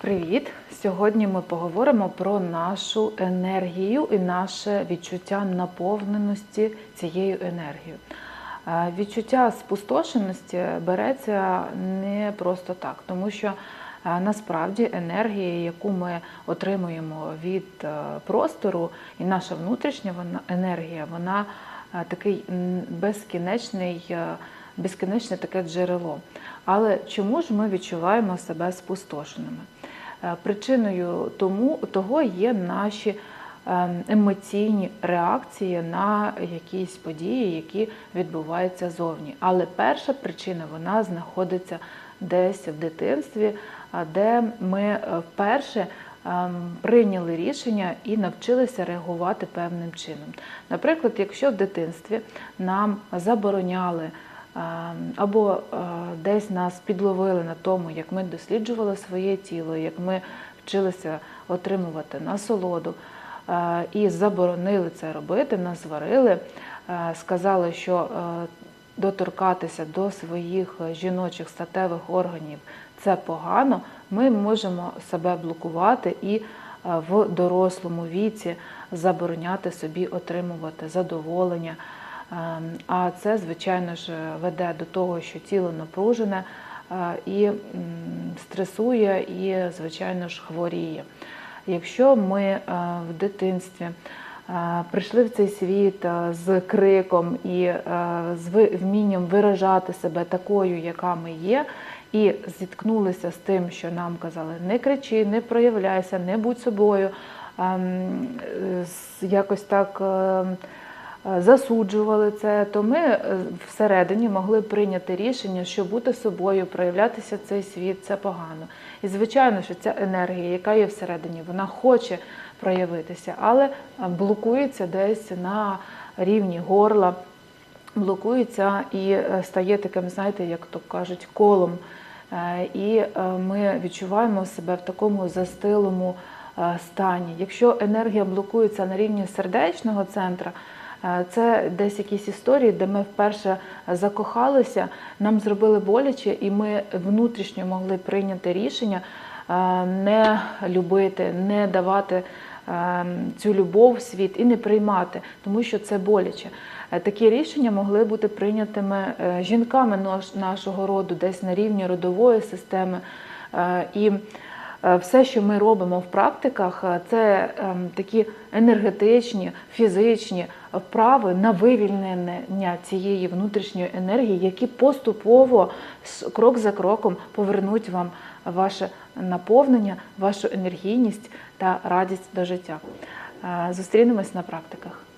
Привіт! Сьогодні ми поговоримо про нашу енергію і наше відчуття наповненості цією енергією. Е, Відчуття спустошеності береться не просто так, тому що е, насправді енергія, яку ми отримуємо від е, простору, і наша внутрішня енергія, вона такий безкінечний, безкінечне таке джерело. Але чому ж ми відчуваємо себе спустошеними? Е, Причиною тому того є наші ем, емоційні реакції на якісь події, які відбуваються зовні. Але перша причина вона знаходиться десь в дитинстві, де ми е, вперше ем, прийняли рішення і навчилися реагувати певним чином. Наприклад, якщо в дитинстві нам забороняли або е, десь нас підловили на тому, як ми досліджували своє тіло, як ми вчилися отримувати насолоду е, і заборонили це робити, нас сварили, е, сказали, що доторкатися до своїх жіночих статевих органів це погано, ми можемо себе блокувати і в дорослому віці забороняти собі отримувати задоволення. Ем, А це, звичайно ж, веде до того, що тіло напружене е, і стресує, і, звичайно ж, хворіє. Якщо ми е, в дитинстві е, прийшли в цей світ з криком і з вмінням виражати себе такою, яка ми є, і зіткнулися з тим, що нам казали, не кричи, не проявляйся, не будь собою, ем, якось так. Е, засуджували це, то ми е, всередині могли прийняти рішення, що бути собою, проявлятися цей світ це погано. І звичайно, що ця енергія, яка є всередині, вона хоче проявитися, але е, блокується десь на рівні горла, блокується і стає таким, знаєте, як то кажуть, колом. І ми відчуваємо себе в такому застилому стані. Якщо енергія блокується на рівні сердечного центра, це десь якісь історії, де ми вперше закохалися, нам зробили боляче, і ми внутрішньо могли прийняти рішення е, не любити, не давати е, цю любов в світ і не приймати, тому що це боляче. Е, Такі рішення могли бути прийнятими е, жінками наш- нашого роду, десь на рівні родової системи. Е, І е, все, що ми робимо в практиках, е, це ем, такі енергетичні, фізичні вправи на вивільнення цієї внутрішньої енергії, які поступово крок за кроком повернуть вам ваше наповнення, вашу енергійність та радість до життя. Е, Зустрінемось на практиках.